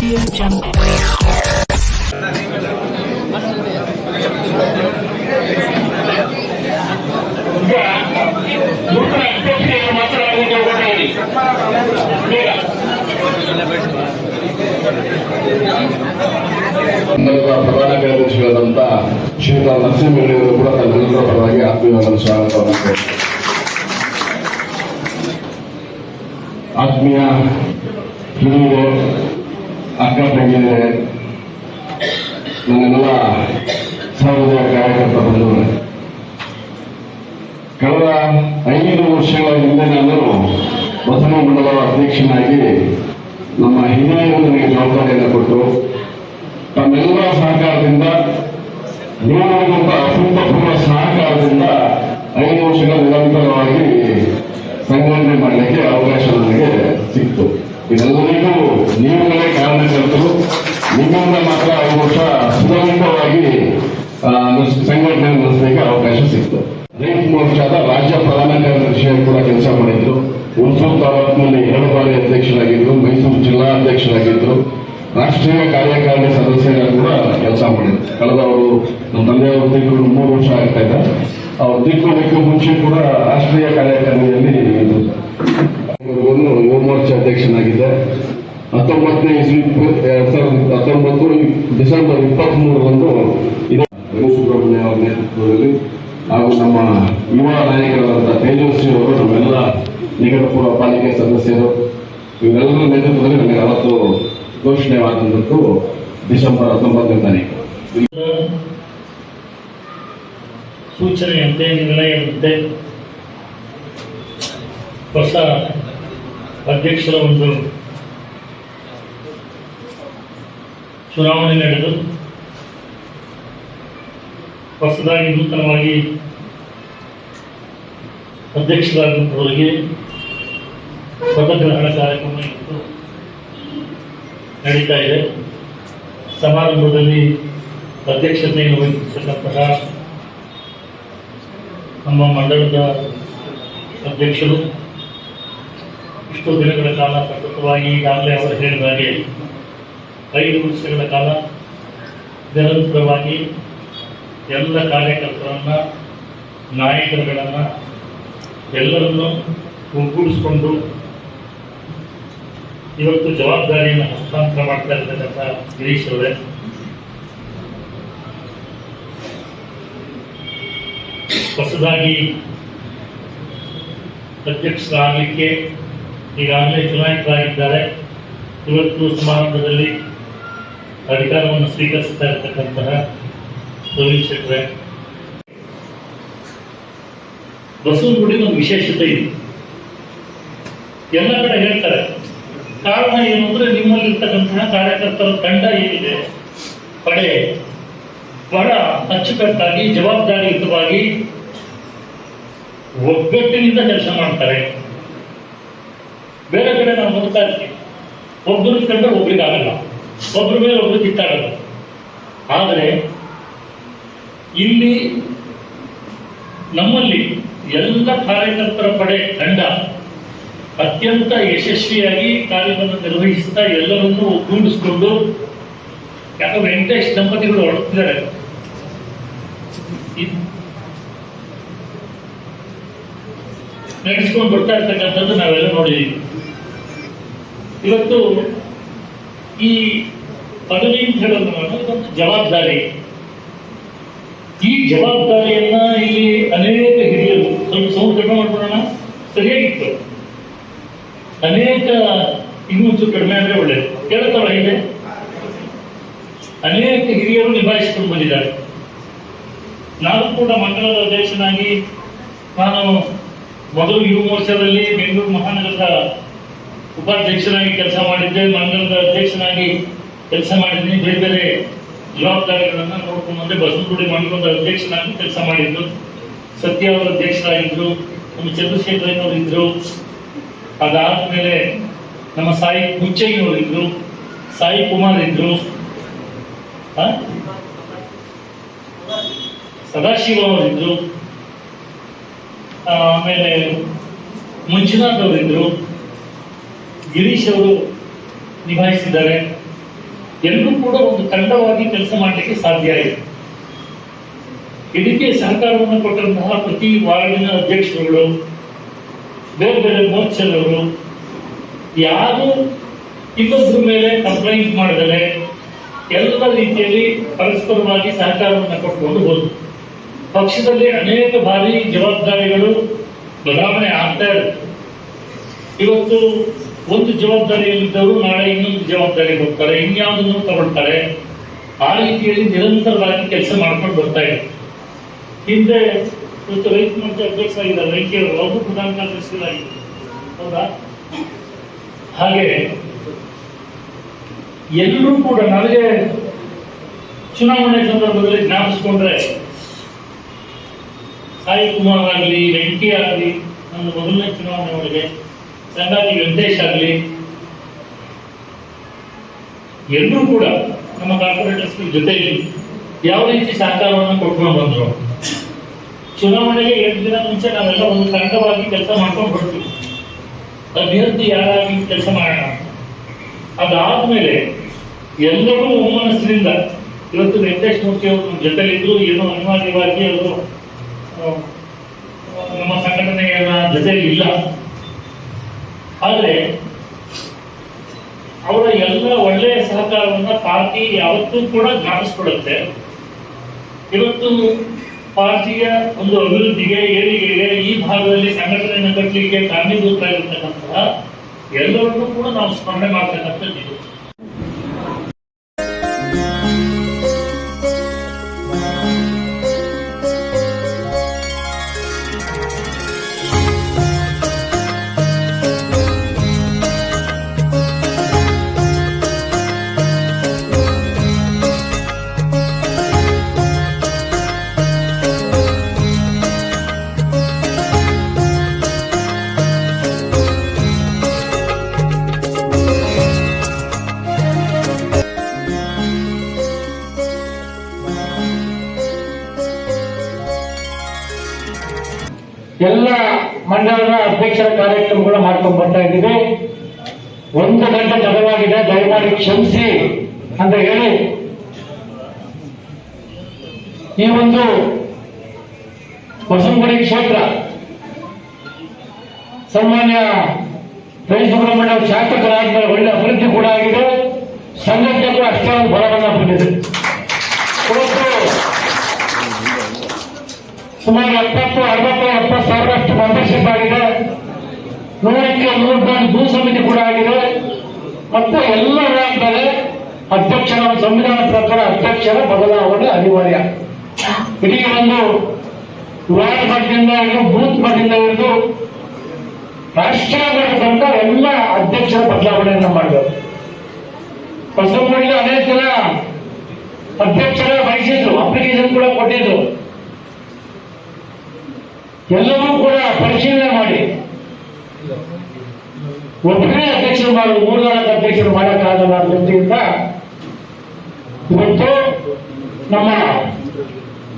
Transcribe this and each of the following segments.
Audio Jungle. ನೂತನ ಅಧ್ಯಕ್ಷರಿಗೆ ಮಾತನಾಡುವಂತೆ ಹೊರಟಾಗಿ ಬೇಗ ಸಂಘದ ಪ್ರಧಾನ ಕಾರ್ಯದರ್ಶಿಯಾದಂಥ ಶ್ರೀಯುತ ನರಸಿಂಹರೆಡ್ಡಿಯವರು ಕೂಡ ತಮ್ಮೆಲ್ಲರ ಪರವಾಗಿ ಆತ್ಮೀಯವಾದ ಸ್ವಾಗತವನ್ನು ಕೋರುತ್ತೇನೆ. ಆತ್ಮೀಯ ಹಿರಿಯರೇ ಅಕ್ಕ ತಂಗಿಯರೇ ನನ್ನೆಲ್ಲ ಸಹೋದರ ಕಾರ್ಯಕರ್ತ ಬಂಧುಗಳೇ ಕಳೆದ ಐದು ವರ್ಷಗಳ ಹಿಂದೆ ನಾನು ಬಸವ ಮಂಡಲದ ಅಧ್ಯಕ್ಷನಾಗಿ ನಮ್ಮ ಹಿರಿಯರು ನನಗೆ ಜವಾಬ್ದಾರಿಯನ್ನು ಕೊಟ್ಟು ತಮ್ಮೆಲ್ಲರ ಸಹಕಾರದಿಂದ ನೀಡುವಂತ ಅಭೂತಪೂರ್ವ ಸಹಕಾರದಿಂದ ಐದು ವರ್ಷಗಳ ನಿರಂತರವಾಗಿ ಸಂಘಟನೆ ಮಾಡಲಿಕ್ಕೆ ಅವಕಾಶ ನನಗೆ ಸಿಕ್ತು. ಇದೆಲ್ಲರಿಗೂ ನೀವುಗಳೇ ಕಾರಣಕರ್ತರು ನಿಮ್ಮಿಂದ ಮಾತ್ರ ಐದು ವರ್ಷ ಸುಲಭವಾಗಿ ಸಂಘಟನೆ ನಡೆಸಲಿಕ್ಕೆ ಅವಕಾಶ ಸಿಕ್ತು. ರೈತ ಮೋರ್ಚಾದ ರಾಜ್ಯ ಪ್ರಧಾನ ಕಾರ್ಯದರ್ಶಿಯಾಗಿ ಕೂಡ ಕೆಲಸ ಮಾಡಿದ್ರು. ಹುಣಸೂರು ತಾಲೂಕಿನಲ್ಲಿ ಎರಡು ಬಾರಿ ಅಧ್ಯಕ್ಷರಾಗಿದ್ರು, ಮೈಸೂರು ಜಿಲ್ಲಾ ಅಧ್ಯಕ್ಷರಾಗಿದ್ರು. ರಾಷ್ಟ್ರೀಯ ಕಾರ್ಯಕಾರಿಣಿ ಸದಸ್ಯರಾಗಿ ಕೂಡ ಕೆಲಸ ಮಾಡಿದ್ರು. ಕಳೆದ ಅವರು ನಮ್ಮ ತಂದೆಯವರು ತಿಂಗಳು ಮೂರು ವರ್ಷ ಆಗ್ತಾ ಇದೆ ಅವ್ರು ತೀರ್ಕೊಳ್ಳಿಕ್ಕೆ ಮುಂಚೆ ಕೂಡ ರಾಷ್ಟ್ರೀಯ ಕಾರ್ಯಕಾರಿಣಿಯಲ್ಲಿ ಇದ್ರು ಒಂದು ಯುವ ಅಧ್ಯಕ್ಷನಾಗಿದ್ದೆ. ಹತ್ತೊಂಬತ್ತನೇ ಇಸ್ವಿ ಎರಡ್ ಸಾವಿರದ ಹತ್ತೊಂಬತ್ತು ಡಿಸೆಂಬರ್ ಇಪ್ಪತ್ತ್ ಮೂರರಂದು ಸುಬ್ರಹ್ಮಣ್ಯ ಅವರ ನೇತೃತ್ವದಲ್ಲಿ ಹಾಗೂ ನಮ್ಮ ಯುವ ನಾಯಕರಾದ ತೇಜಸ್ವಿ ಅವರು, ನಮ್ಮೆಲ್ಲ ನಿಗಮಪುರ ಪಾಲಿಕೆ ಸದಸ್ಯರು, ಇವರೆಲ್ಲರ ನೇತೃತ್ವದಲ್ಲಿ ನಮಗೆ ಅವತ್ತು ಘೋಷಣೆವಾದಂಥದ್ದು ಡಿಸೆಂಬರ್ ಹತ್ತೊಂಬತ್ತನೇ ತಾರೀಕು. ಸೂಚನೆಯಂತೆ ನಿರ್ಣಯದಂತೆ ಹೊಸ ಅಧ್ಯಕ್ಷರ ಒಂದು ಚುನಾವಣೆ ನಡೆದು ಹೊಸದಾಗಿ ನೂತನವಾಗಿ ಅಧ್ಯಕ್ಷರಾದಂಥವರಿಗೆ ಪದಗ್ರಹಣ ಕಾರ್ಯಕ್ರಮ ನಡೀತಾ ಇದೆ. ಸಮಾರಂಭದಲ್ಲಿ ಅಧ್ಯಕ್ಷತೆಯನ್ನು ವಹಿಸಿರ್ತಕ್ಕಂತಹ ನಮ್ಮ ಮಂಡಳದ ಅಧ್ಯಕ್ಷರು ಇಷ್ಟು ದಿನಗಳ ಕಾಲ ಸತತವಾಗಿ ಈಗಾಗಲೇ ಅವರು ಹೇಳಿದ ಹಾಗೆ ಐದು ವರ್ಷಗಳ ಕಾಲ ನಿರಂತರವಾಗಿ ಎಲ್ಲ ಕಾರ್ಯಕರ್ತರನ್ನ, ನಾಯಕರುಗಳನ್ನ ಎಲ್ಲರನ್ನು ಒಗ್ಗೂಡಿಸಿಕೊಂಡು ಇವತ್ತು ಜವಾಬ್ದಾರಿಯನ್ನು ಹಸ್ತಾಂತರ ಮಾಡ್ತಾ ಇರ್ತಕ್ಕಂಥ ಗಿರೀಶ್ ಅವರೇ. ಹೊಸದಾಗಿ ಅಧ್ಯಕ್ಷರಾಗಲಿಕ್ಕೆ ಈಗಾಗಲೇ ಚುನಾಯಿತರಾಗಿದ್ದಾರೆ. ಇವತ್ತು ಸಮಾರಂಭದಲ್ಲಿ ಅಧಿಕಾರವನ್ನು ಸ್ವೀಕರಿಸ್ತಾ ಇರತಕ್ಕಂತಹ ಶೆಟ್ರೆ. ಬಸವನಗುಡಿನ ಒಂದು ವಿಶೇಷತೆ ಇದೆ. ಎಲ್ಲ ಕಡೆ ಹೇಳ್ತಾರೆ. ಕಾರಣ ಏನು ಅಂದ್ರೆ ನಿಮ್ಮಲ್ಲಿರ್ತಕ್ಕಂತಹ ಕಾರ್ಯಕರ್ತರ ತಂಡ ಏನಿದೆ? ಪಡೆ ಬಹಳ ಅಚ್ಚುಕಟ್ಟಾಗಿ, ಜವಾಬ್ದಾರಿಯುತವಾಗಿ ಒಗ್ಗಟ್ಟಿನಿಂದ ಕೆಲಸ ಮಾಡ್ತಾರೆ. ಬೇರೆ ಕಡೆ ನಾವು ಹೋಗ್ತಾ ಇರ್ತೀವಿ ಒಬ್ಬರು ಕಂಡ್ರೆ ಒಬ್ರಿಗೆ ಆಗಲ್ಲ. ಒಬ್ಬರ ಮೇಲೆ ಒಬ್ರು ಕಿತ್ತಾಡಲ್ಲ ಆದರೆ ಇಲ್ಲಿ ನಮ್ಮಲ್ಲಿ ಎಲ್ಲ ಕಾರ್ಯಕರ್ತರ ಪಡೆ ತಂಡ ಅತ್ಯಂತ ಯಶಸ್ವಿಯಾಗಿ ಕಾರ್ಯವನ್ನು ನಿರ್ವಹಿಸ್ತಾ ಎಲ್ಲರನ್ನೂ ಒಗ್ಗೂಡಿಸಿಕೊಂಡು ಯಾಕಂದ್ರೆ ವೆಂಕಟೇಶ್ ದಂಪತಿಗಳು ಹೊರಡ್ತಿದ್ದಾರೆ. ನಡೆಸ್ಕೊಂಡು ಬರ್ತಾ ಇರ್ತಕ್ಕಂಥದ್ದು ನಾವೆಲ್ಲ ನೋಡಿದ್ದೀವಿ ಇವತ್ತು ಈ ಪದವಿ ಅಂತ ಹೇಳೋದು ಇದೊಂದು ಜವಾಬ್ದಾರಿ. ಈ ಜವಾಬ್ದಾರಿಯನ್ನ ಇಲ್ಲಿ ಅನೇಕ ಹಿರಿಯರು, ಸ್ವಲ್ಪ ಸೌಂಡ್ ಕಡಿಮೆ ಮಾಡ್ಕೊಳ್ಳೋಣ. ಸರಿಯಾಗಿತ್ತು. ಅನೇಕ ಇನ್ನೊಂದು ಕಡಿಮೆ ಅಂದ್ರೆ ಒಳ್ಳೇದು. ಕೇಳ್ತಾವ ಇದೆ ಅನೇಕ ಹಿರಿಯರು ನಿಭಾಯಿಸಿಕೊಂಡು ಬಂದಿದ್ದಾರೆ. ನಾನು ಕೂಡ ಮಂಗಳದ ಅಧ್ಯಕ್ಷನಾಗಿ ನಾನು ಮೊದಲು ಯುವ ಮೋರ್ಚಾದಲ್ಲಿ ಬೆಂಗಳೂರು ಮಹಾನಗರದ ಉಪಾಧ್ಯಕ್ಷನಾಗಿ ಕೆಲಸ ಮಾಡಿದ್ದೆ, ಮಂಡಲದ ಅಧ್ಯಕ್ಷನಾಗಿ ಕೆಲಸ ಮಾಡಿದ್ದೀನಿ ಬೇರೆ ಬೇರೆ ಜವಾಬ್ದಾರಿಗಳನ್ನ ನೋಡ್ಕೊಂಡು ಬಂದೆ. ಬಸವನಗುಡಿ ಮಂಡಲದ ಅಧ್ಯಕ್ಷನಾಗಿ ಕೆಲಸ ಮಾಡಿದ್ರು ಸತ್ಯ ಅವರ ಅಧ್ಯಕ್ಷರಾಗಿದ್ರು, ನಮ್ಮ ಚಂದ್ರಶೇಖರಯ್ಯನವರು ಇದ್ರು. ಅದಾದ್ಮೇಲೆ ನಮ್ಮ ಸಾಯಿ ಮುಚ್ಚಯ್ಯನವರು ಇದ್ರು. ಸಾಯಿ ಕುಮಾರ್ ಇದ್ರು? ಸದಾಶಿವ ಅವರಿದ್ರು ಆಮೇಲೆ ಮಂಜುನಾಥ್ ಅವರಿದ್ರು ಗಿರೀಶ್ ಅವರು ನಿಭಾಯಿಸಿದ್ದಾರೆ. ಎಲ್ಲರೂ ಕೂಡ ಒಂದು ತಂಡವಾಗಿ ಕೆಲಸ ಮಾಡಲಿಕ್ಕೆ ಸಾಧ್ಯ ಇದೆ. ಇದಕ್ಕೆ ಸಹಕಾರವನ್ನು ಕೊಟ್ಟಂತಹ ಪ್ರತಿ ವಾರ್ಡಿನ ಅಧ್ಯಕ್ಷರುಗಳು, ಬೇರೆ ಬೇರೆ ಮೋರ್ಚರವರು ಯಾರು ಇನ್ನೊಬ್ಬರ ಮೇಲೆ ಕಂಪ್ಲೈಂಟ್ ಮಾಡಿದರೆ ಎಲ್ಲ ರೀತಿಯಲ್ಲಿ ಪರಸ್ಪರವಾಗಿ ಸಹಕಾರವನ್ನು ಕೊಟ್ಕೊಂಡು ಹೋದ್ರು. ಪಕ್ಷದಲ್ಲಿ ಅನೇಕ ಬಾರಿ ಜವಾಬ್ದಾರಿಗಳು ಬದಲಾವಣೆ ಆಗ್ತಾ ಇವತ್ತು ಒಂದು ಜವಾಬ್ದಾರಿಯಲ್ಲಿದ್ದವರು ನಾಳೆ ಇನ್ನೊಂದು ಜವಾಬ್ದಾರಿಗೆ ಹೋಗ್ತಾರೆ ಇನ್ಯಾವುದನ್ನು ತಗೊಳ್ತಾರೆ, ಆ ರೀತಿಯಲ್ಲಿ ನಿರಂತರವಾಗಿ ಕೆಲಸ ಮಾಡ್ಕೊಂಡು ಬರ್ತಾ ಇದೆ. ಹಿಂದೆ ಇವತ್ತು ರೈತ ಮಂತ್ರಿ ಅಧ್ಯಕ್ಷ ಆಗಿದ್ದಾರೆ ರೈತರು ಅವರು ಪ್ರಧಾನ ಕಾರ್ಯದರ್ಶಿಗಳಾಗಿದ್ದಾರೆ ಹೌದಾ? ಹಾಗೆ ಎಲ್ಲರೂ ಕೂಡ ನನಗೆ ಚುನಾವಣೆ ಸಂದರ್ಭದಲ್ಲಿ ಜ್ಞಾಪಿಸ್ಕೊಂಡ್ರೆ ಸಾಯಿ ಕುಮಾರ್ ಆಗಲಿ ವೆಂಕಿ ಆಗಲಿ, ನನ್ನ ಮೊದಲನೇ ಚುನಾವಣೆ ಒಳಗೆ ಸಂಗಾತಿ ವೆಂಕಟೇಶ್ ಆಗಲಿ. ಎಲ್ಲರೂ ಕೂಡ ನಮ್ಮ ಕಾರ್ಪೊರೇಟರ್ಸ್ ಜೊತೆಯಲ್ಲಿ ಯಾವ ರೀತಿ ಸಹಕಾರವನ್ನು ಕೊಟ್ಕೊಂಡು ಬಂದ್ರು. ಚುನಾವಣೆಗೆ ಎರಡು ದಿನ ಮುಂಚೆ ನಾವೆಲ್ಲ ಒಂದು ತಂಡವಾಗಿ ಕೆಲಸ ಮಾಡ್ಕೊಂಡು ಬರ್ತೀವಿ. ಅಭ್ಯರ್ಥಿ ಯಾರಾಗಿ ಕೆಲಸ ಮಾಡೋಣ? ಅದಾದ್ಮೇಲೆ ಎಲ್ಲರೂ ಒಮ್ಮನಸ್ಸಿನಿಂದ ಇವತ್ತು ವೆಂಕಟೇಶ್ ಮೂರ್ತಿ ಅವರು ಜೊತೆಲಿದ್ದು, ಏನೋ ಅನಿವಾರ್ಯವಾಗಿ ಅವರು ನಮ್ಮ ಸಂಘಟನೆಯ ಜೊತೆಯಲ್ಲಿ ಇಲ್ಲ. ಆದ್ರೆ, ಅವರ ಎಲ್ಲ ಒಳ್ಳೆಯ ಸಹಕಾರವನ್ನ ಪಾರ್ಟಿ ಯಾವತ್ತೂ ಕೂಡ ಜ್ಞಾಪಿಸ್ಕೊಳ್ಳುತ್ತೆ ಇವತ್ತು ಪಾರ್ಟಿಯ ಒಂದು ಅಭಿವೃದ್ಧಿಗೆ ಏರಿಗೆ ಈ ಭಾಗದಲ್ಲಿ ಸಂಘಟನೆಯನ್ನು ಕಟ್ಟಲಿಕ್ಕೆ ಕಾರಣೀಭೂತರಾಗಿರ್ತಕ್ಕಂತಹ ಎಲ್ಲರನ್ನೂ ಕೂಡ ನಾವು ಸ್ಮರಣೆ ಮಾಡ್ತಕ್ಕಂಥದ್ದು ಮಾಡ್ಕೊಂಡು ಬರ್ತಾ ಇದ್ದೀವಿ ಒಂದು ಗಂಟೆ ತಡವಾಗಿದೆ, ದಯಮಾಡಿ ಕ್ಷಮಿಸಿ ಅಂತ ಹೇಳಿ. ಈ ಒಂದು ಬಸವನಗುಡಿ ಕ್ಷೇತ್ರ ಸನ್ಮಾನ್ಯ ರವಿ ಸುಬ್ರಹ್ಮಣ್ಯ ಶಾಸಕರಾದ ಒಳ್ಳೆ ಅಭಿವೃದ್ಧಿ ಕೂಡ ಆಗಿದೆ. ಸಂಘಕ್ಕೆ ಕೂಡ ಅಷ್ಟೇ ಒಂದು ಬಲವನ್ನ ಬಂದಿದೆ. ಸುಮಾರು ಎಪ್ಪತ್ತು, ಅರವತ್ತು, ಎಪ್ಪತ್ತು ಸಾವಿರಷ್ಟು ಮೆಂಬರ್ಶಿಪ್ ಆಗಿದೆ. ನೂರಕ್ಕೆ ನೂರು ಗ್ರಾಮ್ ಭೂ ಸಮಿತಿ ಕೂಡ ಆಗಿದೆ. ಮತ್ತು ಎಲ್ಲ ರಾಜ್ಯದಲ್ಲಿ ಅಧ್ಯಕ್ಷರ ಸಂವಿಧಾನ ಪ್ರಕಾರ ಅಧ್ಯಕ್ಷರ ಬದಲಾವಣೆ ಅನಿವಾರ್ಯ. ಇಡೀ ಒಂದು ವಾರ್ಡ್ ಮಟ್ಟದಿಂದ ಹಿಡಿದು ಬೂತ್ ಮಟ್ಟದಿಂದ ಹಿಡಿದು ರಾಷ್ಟ್ರೀಯ ತನಕ ಎಲ್ಲ ಅಧ್ಯಕ್ಷರ ಬದಲಾವಣೆಯನ್ನ ಮಾಡಬೇಕು. ಬಸವನಗುಡಿಗೆ ಅನೇಕ ಜನ ಅಧ್ಯಕ್ಷರ ಬಯಸಿದ್ರು ಅಪ್ಲಿಕೇಶನ್ ಕೂಡ ಕೊಟ್ಟಿದ್ರು. ಎಲ್ಲವೂ ಕೂಡ ಪರಿಶೀಲನೆ ಮಾಡಿ. ಒಬ್ಬರೇ ಅಧ್ಯಕ್ಷರು ಮಾಡೋದು ಮೂರು ನಾಲ್ಕು ಅಧ್ಯಕ್ಷರು ಮಾಡೋಕ್ಕಾಗಲ್ಲ ಅಂತ ಇವತ್ತು ನಮ್ಮ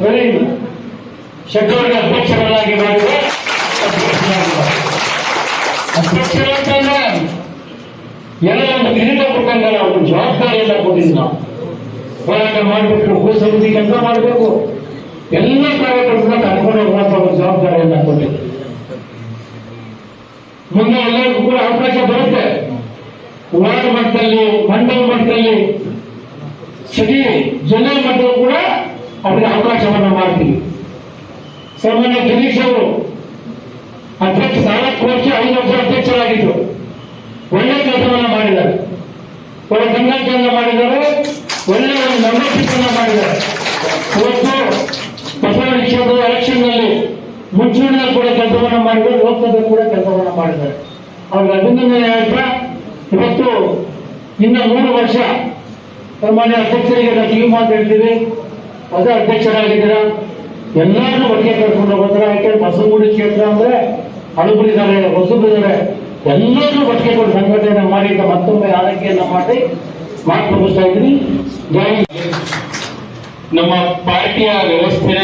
ರವೀಂದ್ರ ಶೆಟ್ಟವರಿಗೆ ಅಧ್ಯಕ್ಷರನ್ನಾಗಿ ಮಾಡಿದ ಅಧ್ಯಕ್ಷರು ಅಂತಂದ್ರೆ ಎಲ್ಲ ಒಂದು ಕಿರೀಟ ಕೊಟ್ಟಂಗಲ್ಲ ಒಂದು ಜವಾಬ್ದಾರಿಯನ್ನ ಕೊಟ್ಟಿದ್ವಿ ನಾವು. ಹೋರಾಟ ಮಾಡಬೇಕು ಭೂ ಸಮಿತಿ ಕೆಲಸ ಮಾಡಬೇಕು. ಎಲ್ಲ ಕಾರ್ಯಕರ್ತರನ್ನ ಕರ್ಕೊಂಡು ಹೋಗುವಂತ ಒಂದು ಜವಾಬ್ದಾರಿಯನ್ನ ಕೊಟ್ಟಿದೆ ಮುಂದೆ ಎಲ್ಲರಿಗೂ ಕೂಡ ಅವಕಾಶ ಬರುತ್ತೆ. ವಾರ್ಡ್ ಮಟ್ಟದಲ್ಲಿ, ಮಂಡಲ ಮಟ್ಟದಲ್ಲಿ ಸಿಟಿ ಜಿಲ್ಲಾ ಮಟ್ಟದಲ್ಲೂ ಕೂಡ ಅವರಿಗೆ ಅವಕಾಶವನ್ನ ಮಾಡ್ತೀವಿ. ಸಾಮಾನ್ಯ ಗಿರೀಶ್ ಅವರು ಅಧ್ಯಕ್ಷ ನಾಲ್ಕು ವರ್ಷ ಐದು ವರ್ಷ ಅಧ್ಯಕ್ಷರಾಗಿದ್ದರು ಒಳ್ಳೆ ಕೆಲಸವನ್ನ ಮಾಡಿದ್ದಾರೆ. ಒಳ್ಳೆ ಸಂಘಟನೆಯನ್ನ ಮಾಡಿದ್ದಾರೆ. ಒಳ್ಳೆ ಒಂದು ಮೆಂಬರ್ಶಿಪ್ ಅನ್ನ ಮಾಡಿದ್ದಾರೆ. ಇವತ್ತು ಬಸವಣ್ಣ ಕ್ಷೇತ್ರದ ಮುಂಚೂಣಿಯಲ್ಲಿ ಕೂಡ ಕೆಲಸವನ್ನು ಮಾಡಿದ್ರು ಲೋಕಸಭೆ ಕೂಡ ಕೆಲಸವನ್ನು ಮಾಡಿದ್ದಾರೆ. ಅವ್ರಿಗೆ ಅಭಿನಂದನೆ ಹೇಳ್ತಾ, ಇವತ್ತು ಇನ್ನ ಮೂರು ವರ್ಷ ಸಾಮಾನ್ಯ ಅಧ್ಯಕ್ಷರಿಗೆ ನಾವು ಕಿವಿ ಮಾತು ಹೇಳ್ತೀವಿ. ಹೊಸ ಅಧ್ಯಕ್ಷರಾಗಿದ್ದೀರಾ? ಎಲ್ಲರೂ ಒಟ್ಟಿಗೆ ಕರ್ಕೊಂಡು ಹೋಗ್ತಾರೆ. ಯಾಕೆ? ಮಸಗೂಡಿ ಕ್ಷೇತ್ರ ಅಂದ್ರೆ ಹಳಬರಿದ್ದಾರೆ, ಹೊಸಬರಿದ್ದಾರೆ. ಎಲ್ಲರೂ ಒಟ್ಟಿಗೆ ಕೊಟ್ಟು ಸಂಘಟನೆ ಮಾಡಿ ಮತ್ತೊಮ್ಮೆ ಆರೈಕೆಯನ್ನ ಮಾಡಿ ಮಾತು ಇದ್ದೀನಿ. ನಮ್ಮ ಪಾರ್ಟಿಯ ವ್ಯವಸ್ಥೆ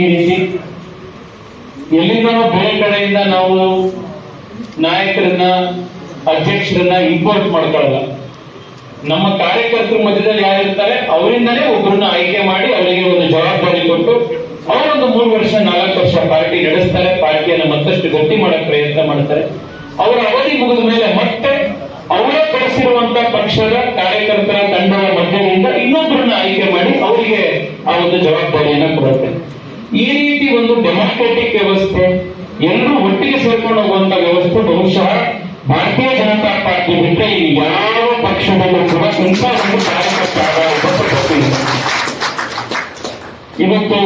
ಈ ರೀತಿ ಎಲ್ಲಿಂದನೋ ಬೇರೆ ಕಡೆಯಿಂದ ನಾವು ನಾಯಕರನ್ನ, ಅಧ್ಯಕ್ಷರನ್ನ ಇಂಪೋರ್ಟ್ ಮಾಡ್ಕೊಳ್ಳಲ್ಲ. ನಮ್ಮ ಕಾರ್ಯಕರ್ತರ ಮಧ್ಯದಲ್ಲಿ ಯಾರಿರ್ತಾರೆ, ಅವರಿಂದಲೇ ಒಬ್ಬರನ್ನ ಆಯ್ಕೆ ಮಾಡಿ ಅವರಿಗೆ ಒಂದು ಜವಾಬ್ದಾರಿ ಕೊಟ್ಟು ಅವರೊಂದು ಮೂರು ವರ್ಷ, ನಾಲ್ಕು ವರ್ಷ ಪಾರ್ಟಿ ನಡೆಸ್ತಾರೆ. ಪಾರ್ಟಿಯನ್ನು ಮತ್ತಷ್ಟು ಗಟ್ಟಿ ಮಾಡಕ್ ಪ್ರಯತ್ನ ಮಾಡ್ತಾರೆ. ಅವರ ಅವಧಿ ಮುಗಿದ ಮೇಲೆ ಮತ್ತೆ ಅವರೇ ಕಳಿಸಿರುವಂತ ಪಕ್ಷದ ಕಾರ್ಯಕರ್ತರ ತಂಡದ ಮಧ್ಯದಿಂದ ಇನ್ನೊಬ್ಬರನ್ನ ಆಯ್ಕೆ ಮಾಡಿ ಅವರಿಗೆ ಆ ಒಂದು ಜವಾಬ್ದಾರಿಯನ್ನು ಕೊಡುತ್ತೆ. ಈ ರೀತಿ ಒಂದು ಡೆಮೋಕ್ರೆಟಿಕ್ ವ್ಯವಸ್ಥೆ, ಎಲ್ಲರೂ ಒಟ್ಟಿಗೆ ಸೇರ್ಕೊಂಡು ಹೋಗುವಂತ ವ್ಯವಸ್ಥೆ ಬಹುಶಃ ಭಾರತೀಯ ಜನತಾ ಪಾರ್ಟಿ ಬಿಟ್ಟರೆ ಈ ಯಾವ ಪಕ್ಷದಲ್ಲೂ ಕೂಡ ಇಂಥ ಒಂದು ಕಾರ್ಯಕರ್ತ. ಇವತ್ತು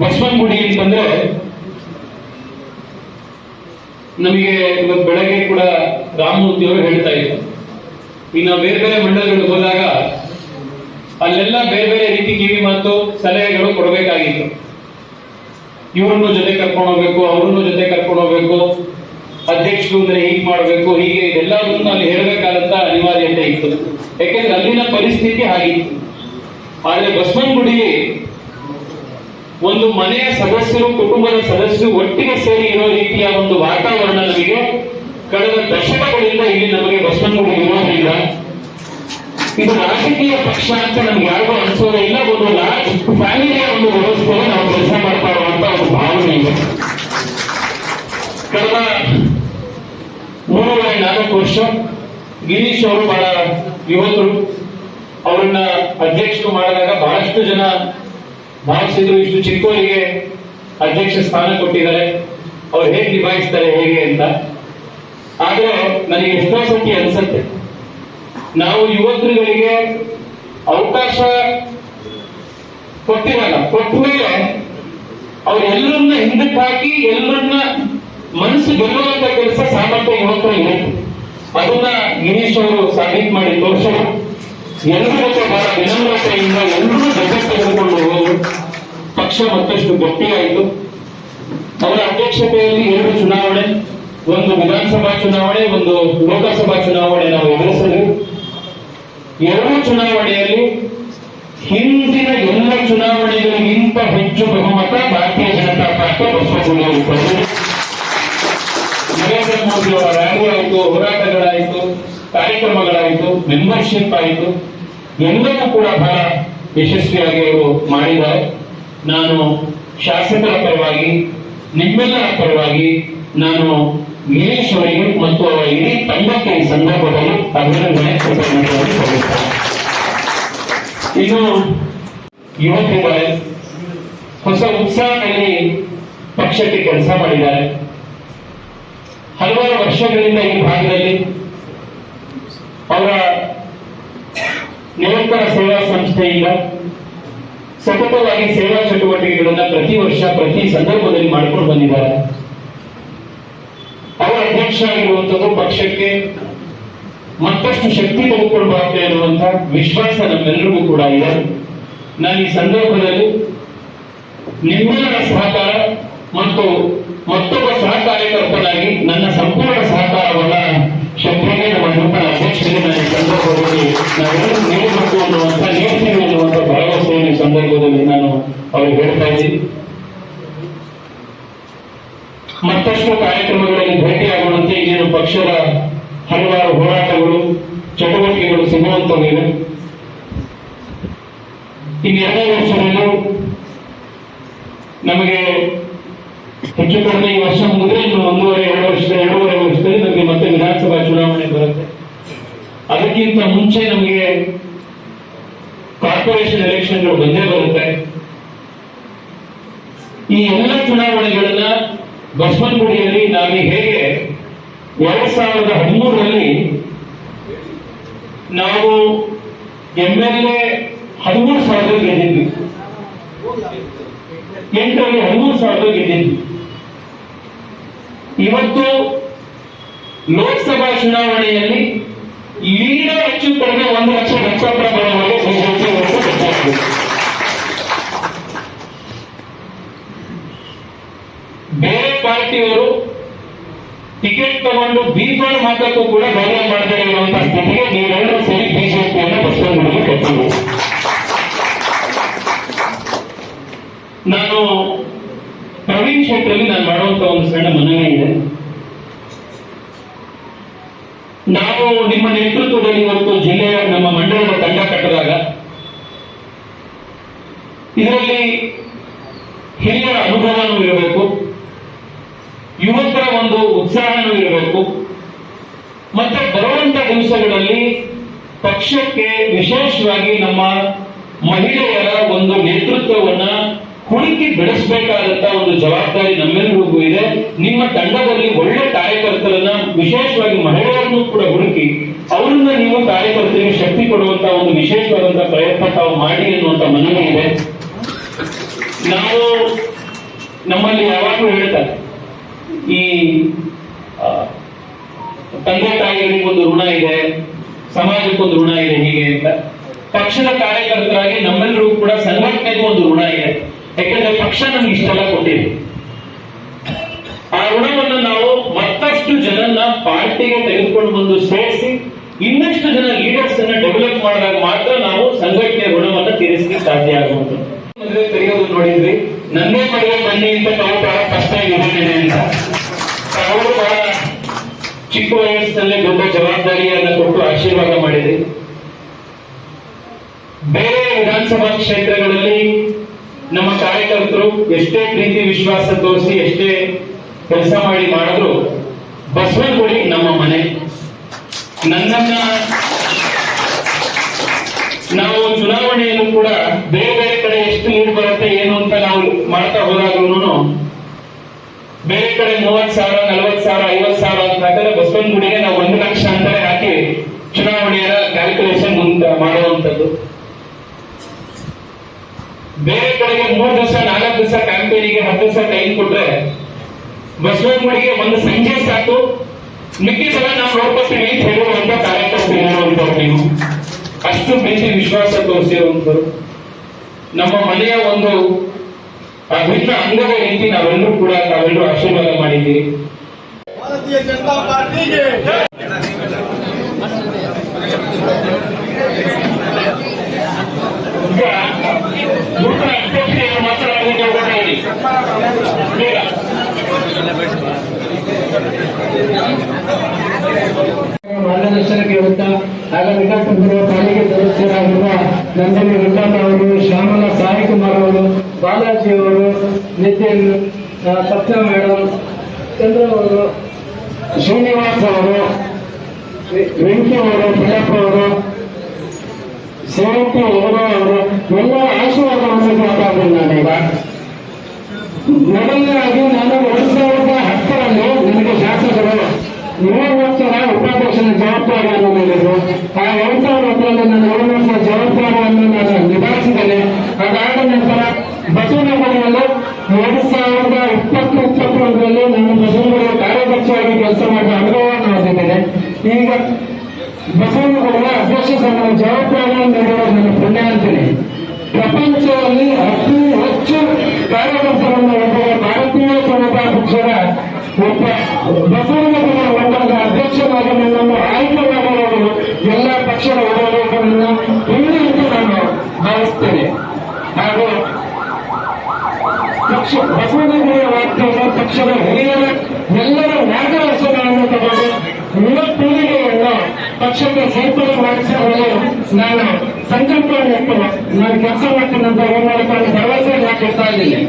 ಬಸವನಗುಡಿ ಅಂತಂದ್ರೆ ನಮಗೆ ಇವತ್ತು ಬೆಳಗ್ಗೆ ಕೂಡ ರಾಮಮೂರ್ತಿ ಅವರು ಹೇಳ್ತಾ ಈಗ ನಾವು ಬೇರೆ ಬೇರೆ ಮಂಡಲಗಳಿಗೆ ಹೋದಾಗ ಅಲ್ಲೆಲ್ಲ ಬೇರೆ ಬೇರೆ ರೀತಿ ಕಿವಿ ಮಾತು ಸಲಹೆಗಳು ಕೊಡಬೇಕಾಗಿತ್ತು. ಇವ್ರನ್ನು ಜೊತೆ ಕರ್ಕೊಂಡು ಹೋಗ್ಬೇಕು, ಅವ್ರನ್ನು ಜೊತೆ ಕರ್ಕೊಂಡು ಹೋಗ್ಬೇಕು, ಅಧ್ಯಕ್ಷರು ಅಂದ್ರೆ ಹೀಗೆ ಮಾಡಬೇಕು, ಹೀಗೆ ಇದೆಲ್ಲದನ್ನು ಅಲ್ಲಿ ಹೇಳಬೇಕಾದಂತ ಅನಿವಾರ್ಯತೆ ಇತ್ತು. ಯಾಕೆಂದ್ರೆ ಅಲ್ಲಿನ ಪರಿಸ್ಥಿತಿ ಹಾಗಿತ್ತು. ಆದ್ರೆ ಬಸವನಗುಡಿ ಒಂದು ಮನೆಯ ಸದಸ್ಯರು, ಕುಟುಂಬದ ಸದಸ್ಯರು ಒಟ್ಟಿಗೆ ಸೇರಿ ಇರೋ ರೀತಿಯ ಒಂದು ವಾತಾವರಣ ನಮಗೆ. ಕಳೆದ ದಶಕಗಳಿಂದ ಇಲ್ಲಿ ನಮಗೆ ಬಸವನಗುಡಿ ಇರೋದ್ರಿಂದ ಇದು ರಾಜಕೀಯ ಪಕ್ಷ ಅಂತ ನಮ್ಗೆ ಯಾರಿಗೂ ಅನಿಸೋದೇ ಇಲ್ಲ. ಒಂದು ಫ್ಯಾಮಿಲಿಯ ಒಂದು ವ್ಯವಸ್ಥೆಯಲ್ಲಿ ನಾವು ಕೆಲಸ ಮಾಡ್ತಾ ಇರುವಂತ ಒಂದು ಭಾವನೆ ಇದೆ. ಕಳೆದ ಮೂರುವರೆ ನಾಲ್ಕು ವರ್ಷ ಗಿರೀಶ್ ಅವರು ಬಹಳ ಯುವಕರು. ಅವರನ್ನ ಅಧ್ಯಕ್ಷರು ಮಾಡಿದಾಗ ಬಹಳಷ್ಟು ಜನ ಭಾವಿಸಿದ್ರು. ಇಷ್ಟು ಚಿಕ್ಕವರಿಗೆ ಅಧ್ಯಕ್ಷ ಸ್ಥಾನ ಕೊಟ್ಟಿದ್ದಾರೆ. ಅವ್ರು ಹೇಗೆ ನಿಭಾಯಿಸ್ತಾರೆ, ಹೇಗೆ ಅಂತ. ಆದ್ರೆ ನನಗೆ ಎಷ್ಟೋ ಸತಿ ಅನ್ಸತ್ತೆ. ನಾವು ಯುವಕರುಗಳಿಗೆ ಅವಕಾಶ ಕೊಟ್ಟಿರಲ್ಲ. ಕೊಟ್ಟ ಮೇಲೆ ಅವರೆಲ್ಲರನ್ನ ಹಿಂದಕ್ಕೆ ಹಾಕಿ ಎಲ್ಲರನ್ನ ಮನಸ್ಸು ಗೆಲ್ಲುವಂತ ಕೆಲಸ ಸಾಮರ್ಥ್ಯ ಯುವಕರ ಇದೆ. ಅದನ್ನ ಗಿರೀಶ್ ಅವರು ಸಾಬೀತು ಮಾಡಿ ತೋರಿಸೋರು ಎಲ್ಲರ ಬಹಳ ವಿನಮ್ರತೆಯಿಂದ ಎಲ್ಲರೂ ಜೊತೆ ತೆಗೆದುಕೊಂಡು ಹೋಗೋರು ಪಕ್ಷ ಮತ್ತಷ್ಟು ಗಟ್ಟಿಯಾಯಿತು. ಅವರ ಅಧ್ಯಕ್ಷತೆಯಲ್ಲಿ ಎರಡು ಚುನಾವಣೆ, ಒಂದು ವಿಧಾನಸಭಾ ಚುನಾವಣೆ, ಒಂದು ಲೋಕಸಭಾ ಚುನಾವಣೆ ನಾವು ಎದುರಿಸಿದ್ವಿ. ಎರಡೂ ಚುನಾವಣೆಯಲ್ಲಿ ಹಿಂದಿನ ಎಲ್ಲ ಚುನಾವಣೆಗಳಿಗಿಂತ ಹೆಚ್ಚು ಬಹುಮತ ಭಾರತೀಯ ಜನತಾ ಪಾರ್ಟಿ ಬಸವನಗುಡಿಯಲ್ಲಿ ಪಡೆದಿದೆ ನರೇಂದ್ರ ಮೋದಿ ಅವರ ರ್ಯಾಲಿ ಆಯಿತು, ಹೋರಾಟಗಳಾಯಿತು, ಕಾರ್ಯಕ್ರಮಗಳಾಯಿತು ಮೆಂಬರ್ಶಿಪ್ ಆಯಿತು. ಎಲ್ಲವೂ ಕೂಡ ಬಹಳ ಯಶಸ್ವಿಯಾಗಿ ಅವರು ಮಾಡಿದ್ದಾರೆ. ನಾನು ಶಾಸಕರ ಪರವಾಗಿ, ನಿಮ್ಮೆಲ್ಲರ ಪರವಾಗಿ ನಾನು ಅವರಿಗೆ ಮತ್ತು ಅವರ ಇಡೀ ತಂಡಕ್ಕೆ ಈ ಸಂದರ್ಭದಲ್ಲಿ ಅಭಿನಂದನೆ ಸಲ್ಲಿಸ್ತೇನೆ ಇನ್ನು ಯುವಕರಿದ್ದಾರೆ ಹೊಸ ಉತ್ಸಾಹದಲ್ಲಿ ಪಕ್ಷಕ್ಕೆ ಕೆಲಸ ಮಾಡಿದ್ದಾರೆ. ಹಲವಾರು ವರ್ಷಗಳಿಂದ ಈ ಭಾಗದಲ್ಲಿ ಅವರ ನಿರಂತರ ಸೇವಾ ಸಂಸ್ಥೆಯಿಂದ ಸತತವಾಗಿ ಸೇವಾ ಚಟುವಟಿಕೆಗಳನ್ನು ಪ್ರತಿ ವರ್ಷ ಪ್ರತಿ ಸಂದರ್ಭದಲ್ಲಿ ಮಾಡಿಕೊಂಡು ಬಂದಿದ್ದಾರೆ. ಅವರ ಅಧ್ಯಕ್ಷ ಪಕ್ಷಕ್ಕೆ ಮತ್ತಷ್ಟು ಶಕ್ತಿ ತೆಗೆದುಕೊಳ್ಬಾರ್ದು ಎನ್ನುವಂತ ವಿಶ್ವಾಸ ನಮ್ಮೆಲ್ಲರಿಗೂ ಕೂಡ ಇದೆ. ನಾನು ಈ ಸಂದರ್ಭದಲ್ಲಿ ನಿಮ್ಮೆಲ್ಲರ ಸಹಕಾರ ಮತ್ತು ಮತ್ತೊಬ್ಬ ಸಹ ಕಾರ್ಯಕರ್ತನಾಗಿ ನನ್ನ ಸಂಪೂರ್ಣ ಸಹಕಾರವನ್ನ ಶಕ್ತಿಗೆ ನಮ್ಮ ನೂತನ ಅಧ್ಯಕ್ಷರಿಗೆ ನಾನು ಸಂದರ್ಭದಲ್ಲಿ ನಾವೆಲ್ಲರೂ ನೀಡಬೇಕು ಅನ್ನುವಂತ ನೀಡ್ತೀವಿ ಅನ್ನುವಂತ ಭರವಸೆಯನ್ನು ಸಂದರ್ಭದಲ್ಲಿ ನಾನು ಅವ್ರಿಗೆ ಹೇಳ್ತಾ ಇದ್ದೀನಿ. ಮತ್ತಷ್ಟು ಕಾರ್ಯಕ್ರಮಗಳಲ್ಲಿ ಭೇಟಿಯಾಗುವಂತೆ ಇಲ್ಲಿನ ಪಕ್ಷದ ಹಲವಾರು ಹೋರಾಟಗಳು, ಚಟುವಟಿಕೆಗಳು ಸಿಗುವಂತವಿವೆ ಇನ್ನೆರಡೇ ವರ್ಷದಲ್ಲೂ ನಮಗೆ ಹೆಚ್ಚು ಕಡಿಮೆ ಈ ವರ್ಷ ಮುಗಿದ್ರೆ ಇನ್ನು ಒಂದೂವರೆ, ಎರಡು ವರ್ಷದ, ಎರಡೂವರೆ ವರ್ಷದಲ್ಲಿ ನಮಗೆ ಮತ್ತೆ ವಿಧಾನಸಭಾ ಚುನಾವಣೆ ಬರುತ್ತೆ. ಅದಕ್ಕಿಂತ ಮುಂಚೆ ನಮಗೆ ಕಾರ್ಪೊರೇಷನ್ ಎಲೆಕ್ಷನ್ಗಳು ಬಂದೇ ಬರುತ್ತೆ. ಈ ಎಲ್ಲ ಚುನಾವಣೆಗಳನ್ನ ಬಸವನಗುಡಿಯಲ್ಲಿ ನಾನು ಹೇಗೆ ಎರಡ್ ಸಾವಿರದ ಹದಿಮೂರರಲ್ಲಿ ನಾವು ಎಂ ಎಲ್ ಎ ಹದಿಮೂರು ಸಾವಿರ ಗೆದ್ದಿದ್ವಿ. ಎಂಟರಲ್ಲಿ ಹದಿಮೂರು ಸಾವಿರ ಗೆದ್ದಿದ್ವಿ. ಇವತ್ತು ಲೋಕಸಭಾ ಚುನಾವಣೆಯಲ್ಲಿ ಲೀಡರ್ ಹೆಚ್ಚು ಕಡಿಮೆ ಒಂದು ಲಕ್ಷ ನಕ್ಷತ್ರ ಬರುವವರೆಗೆ ಬಿಜೆಪಿ ಇವತ್ತು ಗೆದ್ದಾಗಿದೆ. ಬೇರೆ ಪಾರ್ಟಿಯವರು ಟಿಕೆಟ್ ತಗೊಂಡು ಬಿಜೆಪಿ ಮಾತಕ್ಕೂ ಕೂಡ ಗೌರವ ಮಾಡದೇ ಇರುವಂತಹ ಸ್ಥಿತಿಗೆ ನೀವೆಲ್ಲರೂ ಸೇರಿ ಬಿಜೆಪಿಯನ್ನು ಬಸವನಗುಡಿಗೆ ಕಟ್ಟಿದೆ ನಾನು ಪ್ರವೀಣ್ ಶೆಟ್ಟರಲ್ಲಿ ನಾನು ಮಾಡುವಂತ ಒಂದು ಸಣ್ಣ ಮನವಿ ಇದೆ. ನಾವು ನಿಮ್ಮ ನೇತೃತ್ವದಲ್ಲಿ ಇವತ್ತು ಜಿಲ್ಲೆಯ ನಮ್ಮ ಮಂಡಲದ ತಂಡ ಕಟ್ಟಿದಾಗ ಇದರಲ್ಲಿ ಹಿರಿಯರ ಅನುಭವನೂ ಇರಬೇಕು. ಯುವಕರ ಒಂದು ಉತ್ಸಾಹನೂ ಇರಬೇಕು. ಮತ್ತೆ ಬರುವಂತ ದಿವಸಗಳಲ್ಲಿ ಪಕ್ಷಕ್ಕೆ ವಿಶೇಷವಾಗಿ ನಮ್ಮ ಮಹಿಳೆಯರ ಒಂದು ನೇತೃತ್ವವನ್ನ ಹುಡುಕಿ ಬೆಳೆಸಬೇಕಾದಂತ ಒಂದು ಜವಾಬ್ದಾರಿ ನಮ್ಮೆಲ್ಲರಿಗೂ ಇದೆ. ನಿಮ್ಮ ತಂಡದಲ್ಲಿ ಒಳ್ಳೆ ಕಾರ್ಯಕರ್ತರನ್ನ, ವಿಶೇಷವಾಗಿ ಮಹಿಳೆಯರನ್ನು ಕೂಡ ಹುಡುಕಿ ಅವರನ್ನ ನೀವು ಕಾರ್ಯಕರ್ತರಿಗೆ ಶಕ್ತಿ ಕೊಡುವಂತ ಒಂದು ವಿಶೇಷವಾದಂತಹ ಪ್ರಯತ್ನ ತಾವು ಮಾಡಿ ಎನ್ನುವಂತ ಮನವಿ ಇದೆ. ನಾವು ನಮ್ಮಲ್ಲಿ ಯಾವಾಗಲೂ ಹೇಳ್ತಾರೆ ಈ ತಂದೆ ತಾಯಿಗಳಿಗೆ ಒಂದು ಋಣ ಇದೆ ಸಮಾಜಕ್ಕೊಂದು ಋಣ ಇದೆ ಹೀಗೆ ಅಂತ. ಪಕ್ಷದ ಕಾರ್ಯಕರ್ತರಾಗಿ ನಮ್ಮೆಲ್ಲರೂ ಕೂಡ ಸಂಘಟನೆಗೂ ಒಂದು ಋಣ ಇದೆ. ಯಾಕಂದ್ರೆ ಪಕ್ಷ ನಮ್ಗೆ ಇಷ್ಟೆಲ್ಲ ಕೊಟ್ಟಿದೆ. ಆ ಋಣವನ್ನು ನಾವು ಮತ್ತಷ್ಟು ಜನನ್ನ ಪಾರ್ಟಿಗೆ ತೆಗೆದುಕೊಂಡು ಬಂದು ಸೇರಿಸಿ ಇನ್ನಷ್ಟು ಜನ ಲೀಡರ್ಸ್ ಅನ್ನ ಡೆವಲಪ್ ಮಾಡಿದಾಗ ಮಾತ್ರ ನಾವು ಸಂಘಟನೆ ಋಣವನ್ನ ತೀರಿಸಲಿಕ್ಕೆ ಸಾಧ್ಯ ಆಗುವಂಥದ್ದು. ತೆರೆಯೋದು ನೋಡಿದ್ರಿ. ನನ್ನೇ ಮದುವೆ ಬನ್ನಿ ಅಂತ ತಾವು ಕಷ್ಟ ಇದೆ ಅಂತ. ಅವರು ಚಿಕ್ಕ ವಯಸ್ಸಿನಲ್ಲಿ ದೊಡ್ಡ ಜವಾಬ್ದಾರಿಯನ್ನು ಕೊಟ್ಟು ಆಶೀರ್ವಾದ ಮಾಡಿದೆ ಬೇರೆ ವಿಧಾನಸಭಾ ಕ್ಷೇತ್ರಗಳಲ್ಲಿ ನಮ್ಮ ಕಾರ್ಯಕರ್ತರು ಎಷ್ಟೇ ಪ್ರೀತಿ, ವಿಶ್ವಾಸ ತೋರಿಸಿ ಎಷ್ಟೇ ಕೆಲಸ ಮಾಡಿ ಮಾಡಿದ್ರು, ಬಸವನಗುಡಿ ನಮ್ಮ ಮನೆ. ನನ್ನನ್ನ ನಾವು ಚುನಾವಣೆಯಲ್ಲೂ ಕೂಡ ಬೇರೆ ಬೇರೆ ಕಡೆ ಎಷ್ಟು ನೀರು ಬರುತ್ತೆ, ಏನು ಅಂತ ನಾವು ಮಾಡ್ತಾ ಹೋದಾಗ್ಲೂ ಬೇರೆ ಕಡೆ ಮೂವತ್ ಸಾವಿರ ನಲವತ್ ಸಾವಿರ ಐವತ್ ಸಾವಿರ ಅಂತ ಹಾಕಿದ್ರೆ ಬಸವನಗುಡಿಗೆ ನಾವು ಒಂದು ಲಕ್ಷ ಅಂತ ಹಾಕಿ ಚುನಾವಣೆಯ ಕ್ಯಾಲ್ಕುಲೇಷನ್ ಮುಂದೆ ಮಾಡುವಂಥದ್ದು. ಬೇರೆ ಕಡೆಗೆ ಮೂರ್ ದಿವಸ, ನಾಲ್ಕು ದಿವಸ ಕ್ಯಾಂಪೇನಿಗೆ ಹತ್ತು ದಿವಸ ಟೈಮ್ ಕೊಟ್ರೆ ಬಸವನಗುಡಿಗೆ ಒಂದು ಸಂಜೆ ಸಾಕು. ಮಿಕ್ಕಿದೆಲ್ಲ ನಾವು ನೋಡ್ಕೊತೀವಿ ಅಂತ ಹೇಳುವಂತ ಕಾರ್ಯಕರ್ತರು ನೀವು. ಅಷ್ಟು ಪ್ರೀತಿ, ವಿಶ್ವಾಸ ತೋರಿಸಿರುವಂತರು ನಮ್ಮ ಮನೆಯ ಒಂದು ಅಭಿನ್ನ ಅಂಗದ ರೀತಿ ನಾವೆಲ್ಲರೂ ಕೂಡ ತಾವೆಲ್ಲರೂ ಆಶೀರ್ವಾದ ಮಾಡಿದ್ದೀರಿ. ಭಾರತೀಯ ಜನತಾ ಪಾರ್ಟಿಗೆ ನೂತನ ಅಧ್ಯಕ್ಷರಿಗೆ ಮಾತನಾಡುವುದಕ್ಕೆ ಹೊರಟಾಗಿ ಬೇಗ ಮಾರ್ಗದರ್ಶನಕ್ಕೆ ಇರುತ್ತಾ ಆಗ ವಿಕಾಸ ಪಾಲಿಕೆ ಸದಸ್ಯರಾಗಿರುವ ನಂದಿನಿ ವೆಂಕಟ ಅವರು ಶ್ಯಾಮಲ ಸಾಯಿಕುಮಾರ್ ಅವರು ಬಾಲಾಜಿ ಅವರು ನಿತಿನ್ ಸತ್ಯ ಮೇಡಮ್ ಚಂದ್ರ ಅವರು ಶ್ರೀನಿವಾಸ್ ಅವರು ವೆಂಕಿ ಅವರು ಪ್ರಿಯಪ್ಪ ಅವರು ಸೇವಂತಿ ಅವರು ಅವರು ಎಲ್ಲ ಆಶೀರ್ವಾದವನ್ನು ಮಾತಾಡ್ತೀನಿ ನಾನೀಗ ಮೊದಲನೇದಾಗಿ ನಾನು ಎರಡು ಸಾವಿರದ ಹತ್ತರಲ್ಲಿ ನನಗೆ ಶಾಸಕರು ಮೂರು ವರ್ಷದ ಉಪಾಧ್ಯಕ್ಷನ ಜವಾಬ್ದಾರಿಯನ್ನು ನೀಡಿದ್ರು. ಆ ಎರಡ್ ಸಾವಿರದ ಹತ್ತರಲ್ಲಿ ನಾನು ಏಳು ವರ್ಷದ ಜವಾಬ್ದಾರಿಯನ್ನು ನಾನು ನಿಭಾಯಿಸಿದ್ದೇನೆ ಅದಾದ ನಂತರ ಬಸವನಗುಡಿಯಲ್ಲಿ ಎರಡು ಸಾವಿರದ ಇಪ್ಪತ್ತು ಇಪ್ಪತ್ತೊಂದರಲ್ಲಿ ನಾನು ಬಸವನಗುಡಿಯ ಕಾರ್ಯದರ್ಶಿಯಾಗಿ ಕೆಲಸ ಮಾಡಿದ ಅನುಭವವನ್ನು ಹೊಂದಿದ್ದೇನೆ ಈಗ ಬಸವನಗುಡಿಯ ಅಧ್ಯಕ್ಷ ಸಂಘದ ಜವಾಬ್ದಾರಿಯನ್ನು ನೀಡಿರುವ ನನ್ನ ಪುಣ್ಯ ಅಂತೀನಿ ಪ್ರಪಂಚದಲ್ಲಿ ಅತಿ ಹೆಚ್ಚು ಕಾರ್ಯಕರ್ತರನ್ನು ಹೊಂದಿರುವ ಭಾರತೀಯ ಜನತಾ ಪಕ್ಷದ ಒಬ್ಬ ಬಸವನಗುಡಿಯ ಮಂಡಲದ ಅಧ್ಯಕ್ಷರಾಗಿ ನನ್ನನ್ನು ಆಯ್ಕೆ ಮಾಡಿರುವುದು ಎಲ್ಲ ಪಕ್ಷದ ಹಿರಿಯರನ್ನು ಇಲ್ಲಿ ಎಂದು ನಾನು ಭಾವಿಸ್ತೇನೆ ಹಾಗೂ ಪಕ್ಷ ಬಸವನಗುಡಿಯ ವ್ಯಾಪ್ತಿಯಲ್ಲಿ ಪಕ್ಷದ ಹಿರಿಯರ ಎಲ್ಲರ ಮಾರ್ಗದರ್ಶನವನ್ನು ತಗೊಂಡು ಯುವ ಪೀಳಿಗೆಯನ್ನು ಪಕ್ಷಕ್ಕೆ ಸೇರ್ಪಡೆ ಮಾಡಿಸಿಕೊಳ್ಳಲು ನಾನು ಸಂಕಲ್ಪವನ್ನು ಇಟ್ಟು ನಾನು ಕೆಲಸ ಮಾಡ್ತೀನಿ ಅಂತ ಏನ್ ಒಂದು ಭರವಸೆಯನ್ನು ಇದ್ದೀನಿ.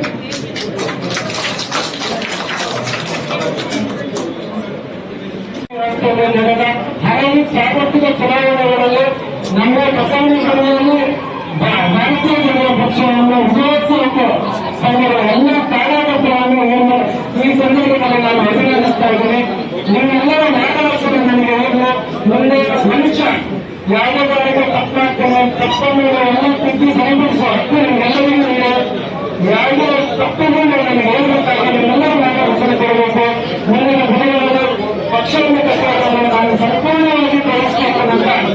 ಎಲ್ಲ ತಿದ್ದಿ ಸರಿಪಡಿಸುವ ಹಕ್ಕು ನಿಮ್ಗೆಲ್ಲರಿಗೂ ಇದೆ ಯಾವುದೇ ತಪ್ಪನ್ನು ನನಗೆ ಹೇಳ್ಬೇಕಾಗಿ ನಿಮ್ಮೆಲ್ಲರ ಮಾರ್ಗದರ್ಶನ ಕೊಡಬೇಕು ಮುಂದಿನ ದಿನಗಳಲ್ಲಿ ಪಕ್ಷವನ್ನು ಕಟ್ಟುವುದನ್ನು ನಾನು ಸಂಪೂರ್ಣವಾಗಿ ತೊಡಗಿಸ್ಬೇಕು ಅಂತ ನಿಮ್ಮ